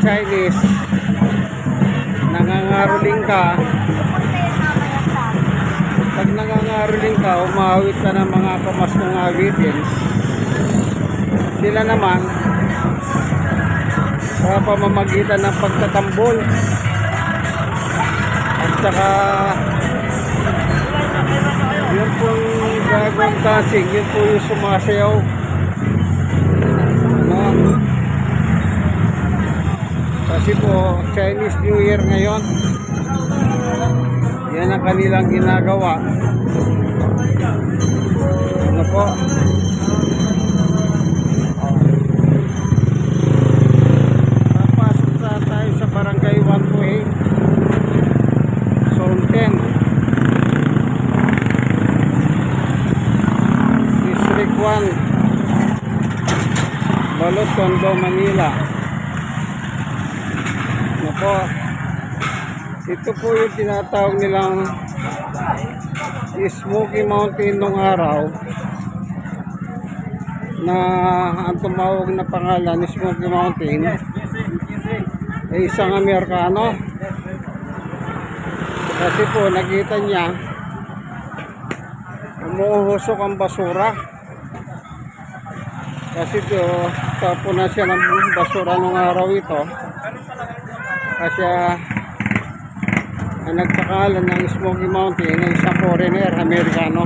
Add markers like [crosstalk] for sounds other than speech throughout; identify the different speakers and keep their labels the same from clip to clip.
Speaker 1: Chinese, nangangaroling ka, pag nangangaroling ka, umawit ka ng mga pamaskong awitin, sila naman, sa pamamagitan ng pagtatambol, at saka, yun pong gagawang dancing, yun po yung sumasayaw. Kasi po, Chinese New Year ngayon. Yan ang kanilang ginagawa. Ano po? Papasok sa tayo sa barangay 128. Zone 10. District 1. Balot, Tondo, Manila. Ano po? Ito po yung tinatawag nilang Smoky Mountain nung araw na ang tumawag na pangalan ni Smoky Mountain ay isang Amerikano. Kasi po nakita niya umuhusok ang basura. Kasi do tapunan siya ng basura nung araw ito kasi ah, ang nagpakalan ng Smoky Mountain ay isang foreigner, Amerikano.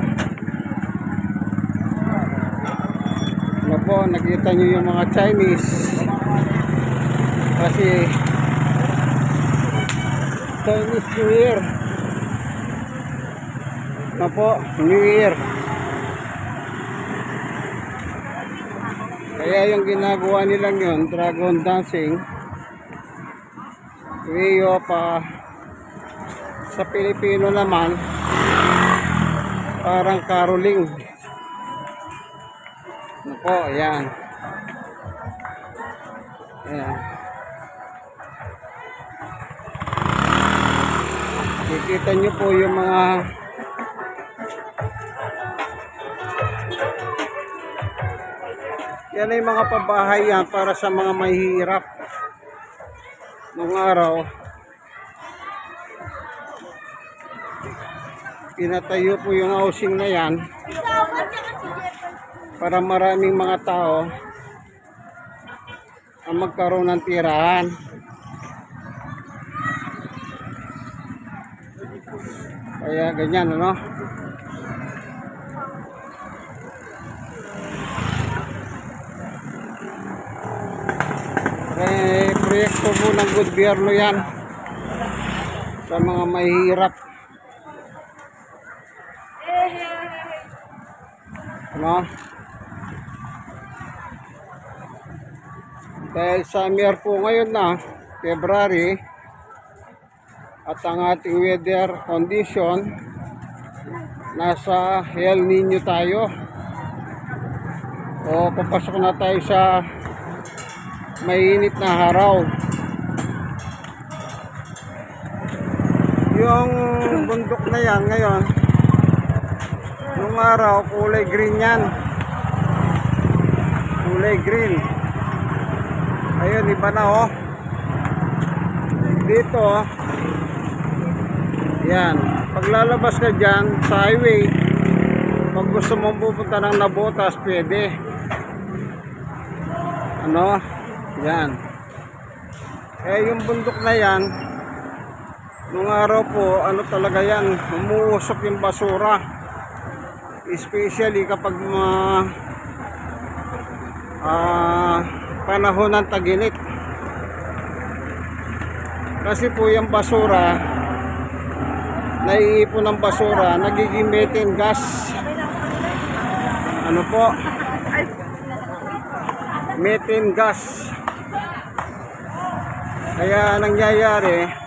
Speaker 1: Ano po, nakita nyo yung mga Chinese. Kasi Chinese New Year. Ano po, New Year. Kaya yung ginagawa nilang yun, dragon dancing, way of ah, sa Pilipino naman parang caroling. Po ayan. Ayan. Kikita nyo po yung mga yan ay mga pabahay yan para sa mga mahihirap nung araw pinatayo po yung housing na yan para maraming mga tao ang magkaroon ng tirahan. Kaya ganyan, ano? Eh, po ng gobyerno yan sa mga mahihirap. Ano? Dahil summer po ngayon na, February, at ang ating weather condition, nasa El Nino tayo. O papasok na tayo sa mainit na araw. Yung bundok na yan ngayon, Nung araw, kulay green yan. Kulay green. Ayun, iba na oh. Dito, oh. Yan. Paglalabas ka dyan sa highway, pag gusto mong pupunta ng Nabotas, pwede. Ano? Yan. Eh, yung bundok na yan, nung araw po, ano talaga yan, umuusok yung basura. Especially kapag mga ah, panahon ng taginit. Kasi po yung basura naiipon ng basura nagiging methane gas. Ano po? Methane gas. Kaya nangyayari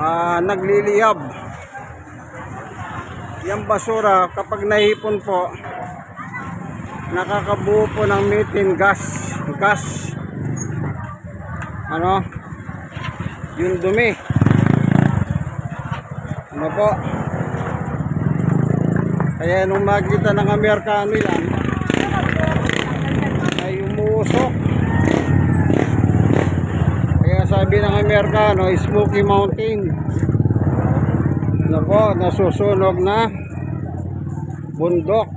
Speaker 1: ah, nagliliyab. Yung basura kapag naipon po nakakabuo po ng methane gas. Gas. Ano? Yung dumi. Ano po? Kaya nung makita ng Amerikano yan, ay umuusok. Kaya sabi ng Amerikano, Smoky Mountain. Ano po, nasusunog na bundok.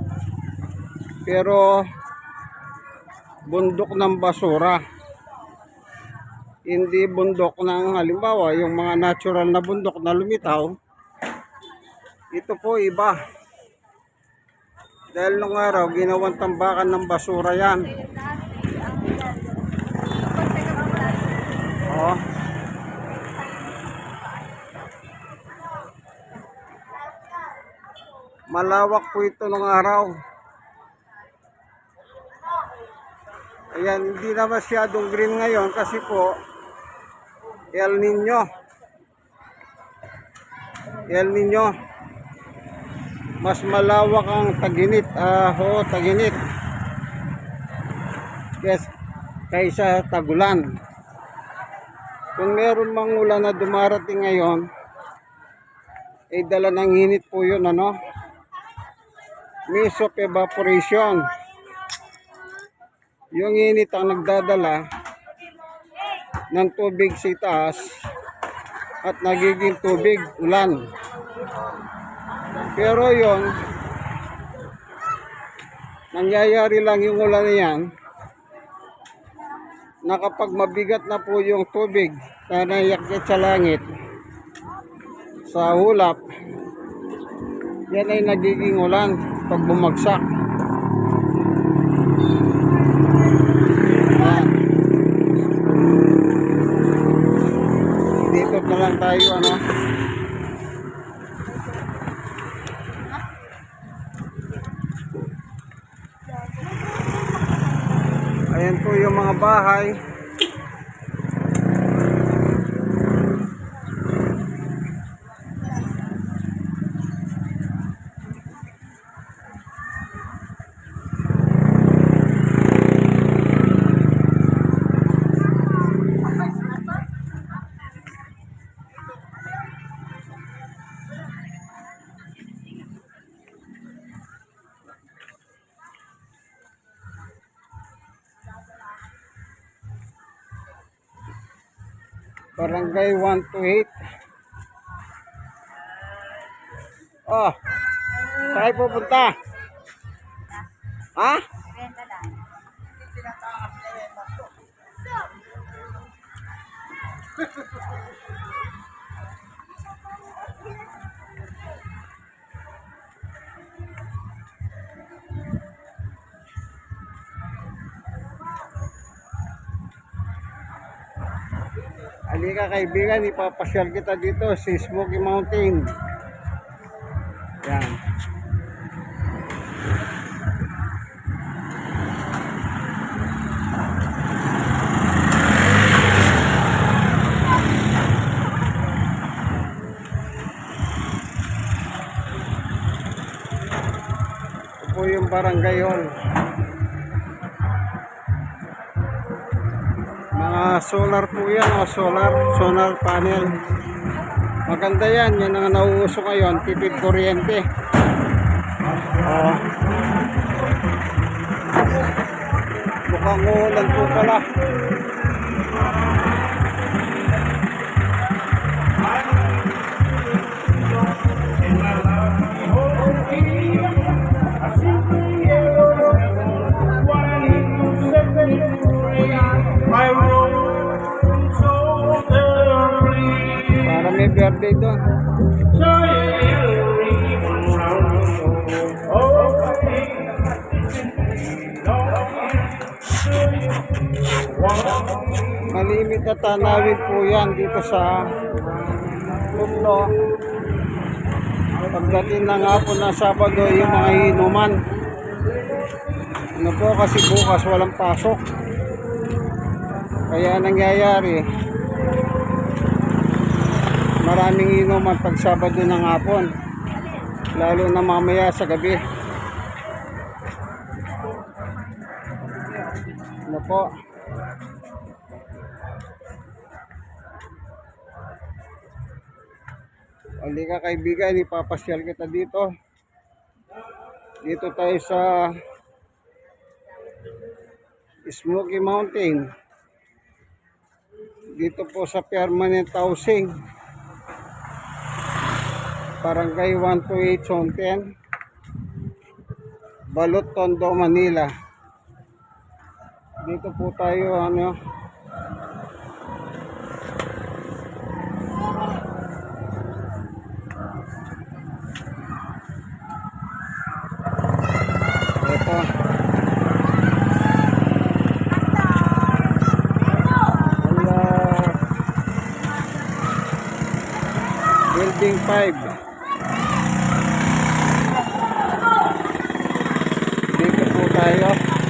Speaker 1: Pero bundok ng basura. Hindi bundok ng halimbawa, yung mga natural na bundok na lumitaw. Ito po iba. Dahil nung araw, ginawang tambakan ng basura yan. Oh. Malawak po ito nung araw. Ayan, hindi na masyadong green ngayon kasi po El Nino. El Nino. Mas malawak ang taginit. Ah, oo, taginit. Yes, kaysa tagulan. Kung meron mang ulan na dumarating ngayon, ay dala ng init po yun, ano? Mist of evaporation. Yung init ang nagdadala ng tubig sa itaas at nagiging tubig, ulan. Pero yon nangyayari lang yung ulan na yan na kapag mabigat na po yung tubig na naiyakyat sa langit sa hulap yan ay nagiging ulan pag bumagsak Yan. dito na lang tayo ano Ayan po yung mga bahay. Barangay 128. Oh. Saan pupunta? Ha? [laughs] Halika kaibigan, ipapasyal kita dito sa Smoky Mountain. Yan. Ito po yung barangay hall. Solar po yan, mga solar, solar panel. Maganda yan, yan ang nauuso ngayon, tipid kuryente. Oo. Mukhang uulan po pala. Doon.
Speaker 2: so
Speaker 1: Malimit na tanawin po yan dito sa Buklo. Pagdating ng hapon ng Sabado, yung mga inuman. Ano po kasi bukas walang pasok. Kaya nangyayari, maraming inuman pag Sabado ng hapon. Lalo na mamaya sa gabi. Ano po? Halika kaibigan, ipapasyal kita dito. Dito tayo sa Smoky Mountain. Dito po sa permanent housing. Barangay 128 Zone 10. Balot Tondo, Manila. Dito po tayo ano. Building 5. Dito po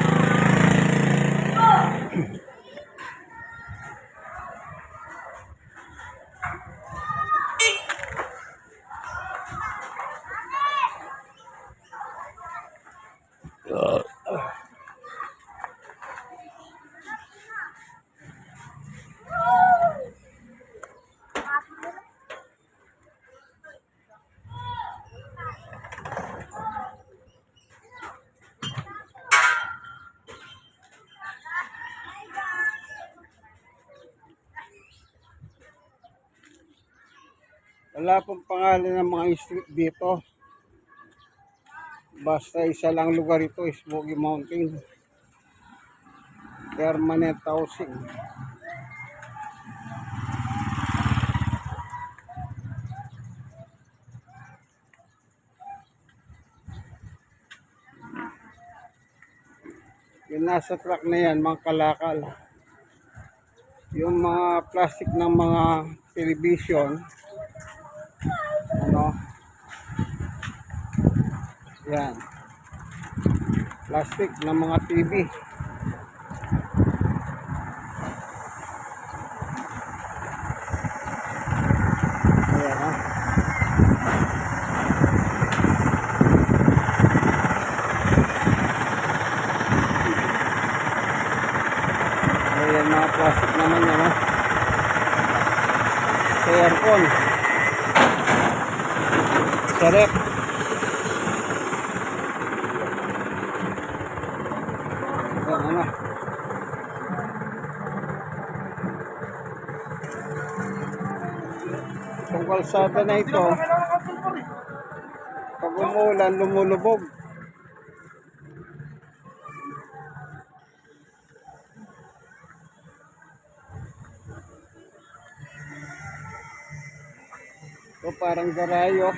Speaker 1: Wala pong pangalan ng mga street dito. Basta isa lang lugar ito, Smoky Mountain. Permanent housing. Yung nasa truck na yan, mga kalakal. Yung mga plastic ng mga television, ano yan. Plastic ng mga TV ayan ha? Ayan mga plastic naman yan ha? Aircon. Sa rep. kalsada na ito, pag umulan, lumulubog. Ito parang garayo.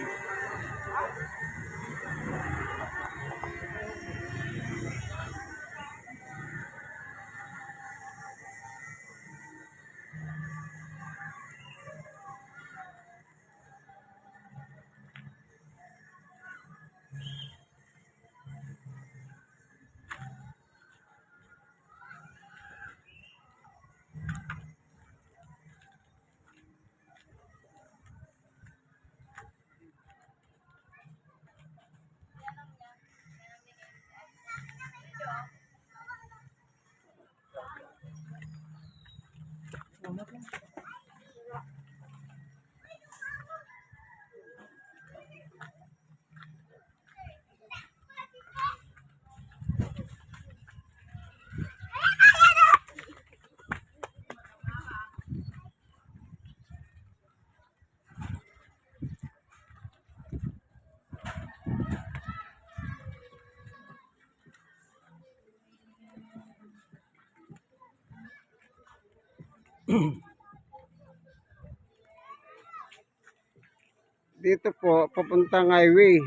Speaker 1: [laughs] Dito po, papuntang highway.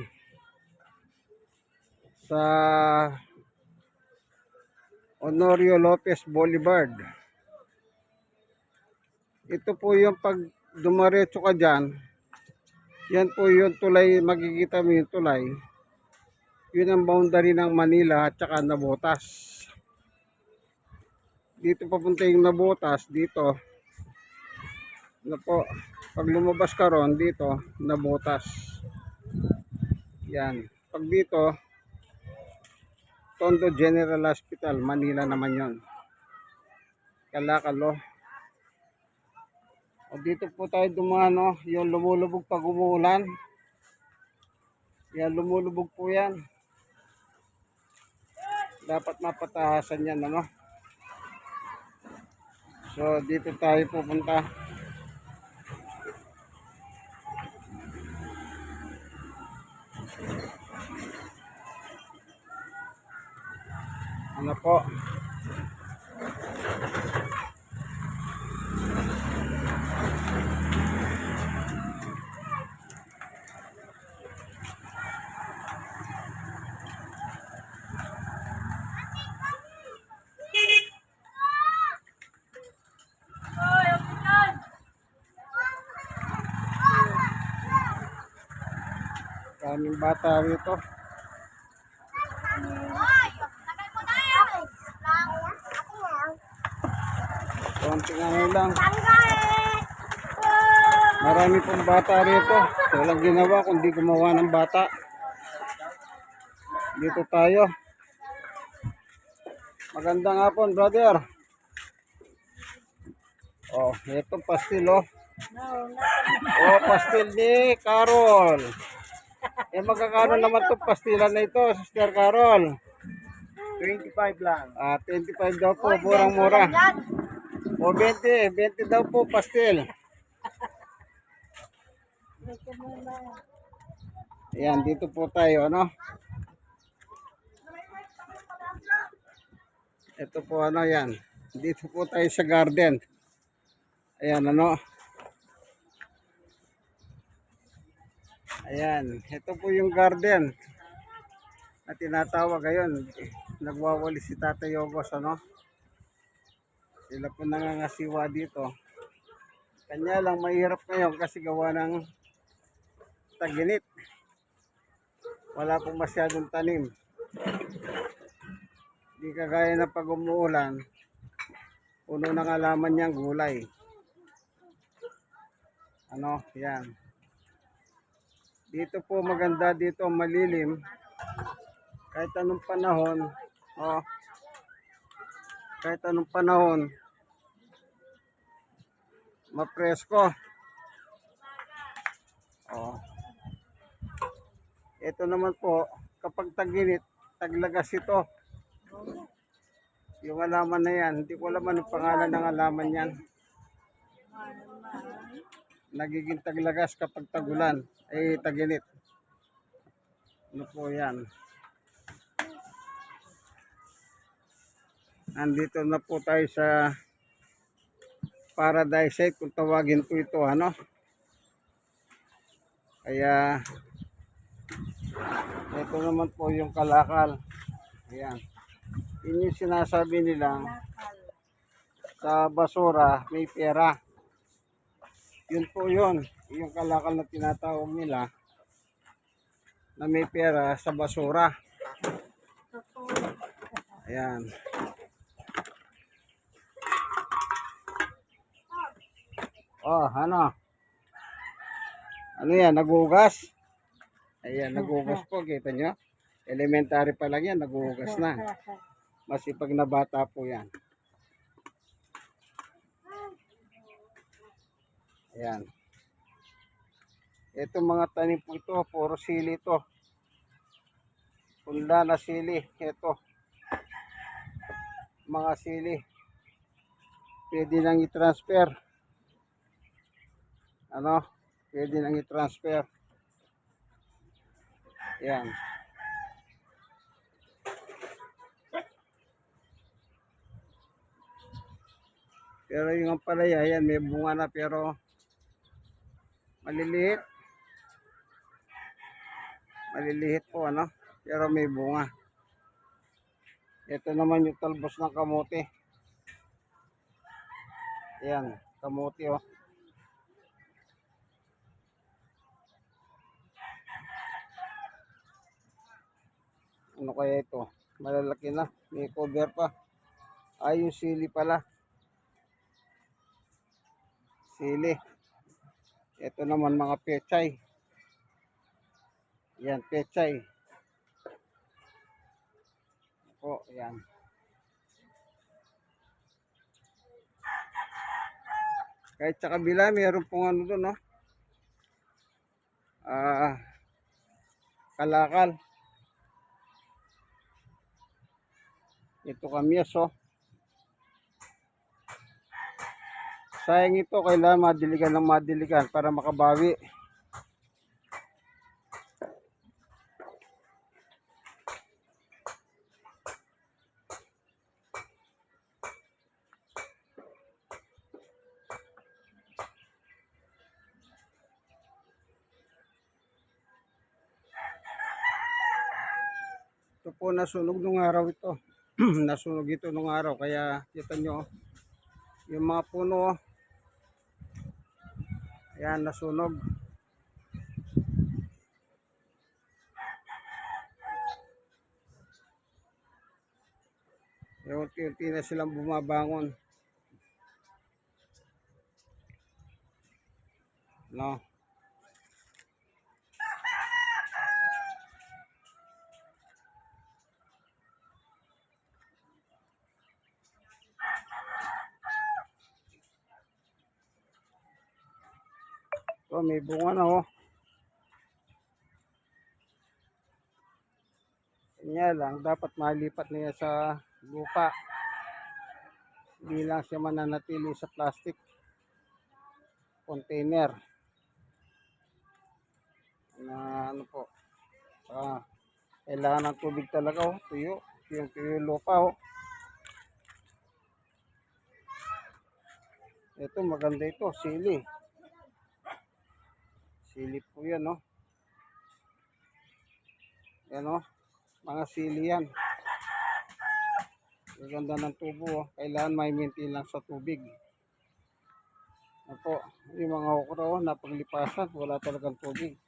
Speaker 1: Sa Honorio Lopez Boulevard. Ito po yung pag dumaretso ka dyan, yan po yung tulay, makikita mo yung tulay. Yun ang boundary ng Manila at saka Nabotas. Dito papunta yung Nabotas, dito. Ano po, pag lumabas ka ron, dito, Nabotas. Yan. Pag dito, Tondo General Hospital, Manila naman yon. Kalakalo. O dito po tayo dumano, yung lumulubog pag umuulan. Yan, lumulubog po yan. Dapat mapatahasan yan, ano? So, dito tayo pupunta. Ano po? Daming bata rito. Konti ano lang. Marami pong bata rito. Walang ginawa kundi gumawa ng bata. Dito tayo. Magandang hapon, brother. Oh, ito pastil oh. Oh, pastil ni Carol. Eh magkakano naman to pastilan na ito, Sister Carol?
Speaker 2: 25 lang.
Speaker 1: Ah, 25 daw po, murang-mura. O 20, 20 daw po pastil. Ayan, dito po tayo, ano? Ito po, ano yan. Dito po tayo sa garden. Ayan, ano? Ayan, ito po yung garden na tinatawag ngayon. Nagwawali si Tatay Yogos, ano? Sila po nangangasiwa dito. Kanya lang mahirap ngayon kasi gawa ng taginit. Wala pong masyadong tanim. Di kagaya na pag umuulan, puno ng alaman niyang gulay. Ano, yan. Dito po maganda dito malilim. Kahit anong panahon, oh, kahit anong panahon, mapresko. Oh. Ito naman po, kapag taginit, taglagas ito. Yung alaman na yan, hindi ko alam anong pangalan ng alaman yan. Nagiging taglagas kapag tagulan, ay taginit. Ano po yan? Andito na po tayo sa paradise site kung tawagin po ito ano. Kaya ito naman po yung kalakal. Ayan. Yun yung sinasabi nilang sa basura may pera. Yun po yun. Yung kalakal na tinatawag nila na may pera sa basura. Ayan. Oh, ano? Ano yan? Nagugas? Ayan, nagugas po. Kita nyo? Elementary pa lang yan. Nagugas na. Masipag na bata po yan. Ayan. Ito mga tanim po ito. Puro sili ito. Punda na sili. Ito. Mga sili. Pwede nang i-transfer. Ano? Pwede nang i-transfer. Yan. Pero yung ampalaya, yan, may bunga na pero maliliit. Maliliit po, ano? Pero may bunga. Ito naman yung talbos ng kamote. Yan, kamote, oh. Ano kaya ito? Malalaki na. May cover pa. Ay, yung sili pala. Sili. Ito naman mga pechay. Yan, pechay. Po, yan. Kahit sa kabila, meron pong ano doon, no? Ah, kalakal. Ito kamyas, oh. Sayang ito, kailangan madiligan ng madiligan para makabawi. Ito po nasunog nung araw ito. [clears throat] nasunog ito nung araw. Kaya kita nyo, yung mga puno, oh. Ayan, nasunog. Eh, Unti-unti na silang bumabangon. No. Oh, may bunga na oh. Kanya lang, dapat malipat niya sa lupa. Hindi lang siya mananatili sa plastic container. Na ano po. Saka, kailangan ng tubig talaga oh. Tuyo. Tuyo yung lupa oh. Ito maganda ito, sili. Sili po yan, no? Yan, no? Mga sili yan. Ang ganda ng tubo, oh. Kailangan may maintain lang sa tubig. Ako, yung mga okra, oh, napaglipasan. Wala talagang tubig.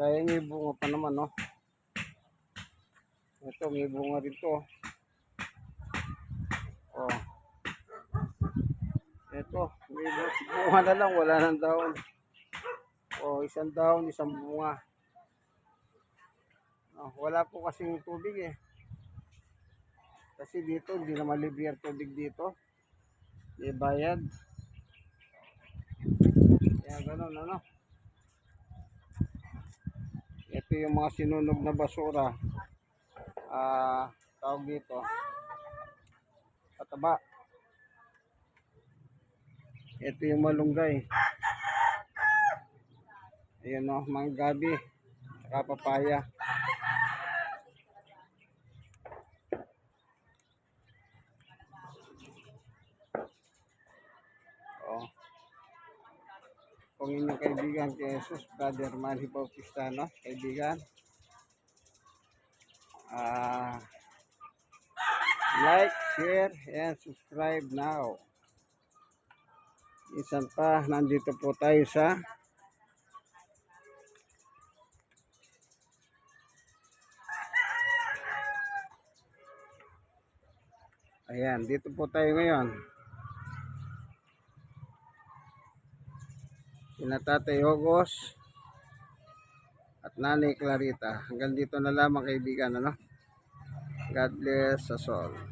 Speaker 1: Sayang yung bunga pa naman, no? Ito, may bunga dito. Oh. Ito, may bunga na lang. Wala nang daon. O, isang daon, isang bunga. Oh, wala po kasing tubig eh. Kasi dito, hindi na malibre ang tubig dito. May bayad. Kaya ganun, ano. Ito yung mga sinunog na basura. Ah, tawag dito. Pataba. Ito yung malunggay. Ayan o, mga gabi. Saka papaya. Oh. Kung inyong kaibigan kay Jesus, Brother Manny Bautista, no? Kaibigan. Ah, like, share, and subscribe now. Isan pa, nandito po tayo sa Ayan, dito po tayo ngayon. Sina Tatay Ogos at Nanay Clarita. Hanggang dito na lamang kaibigan, ano? God bless us all.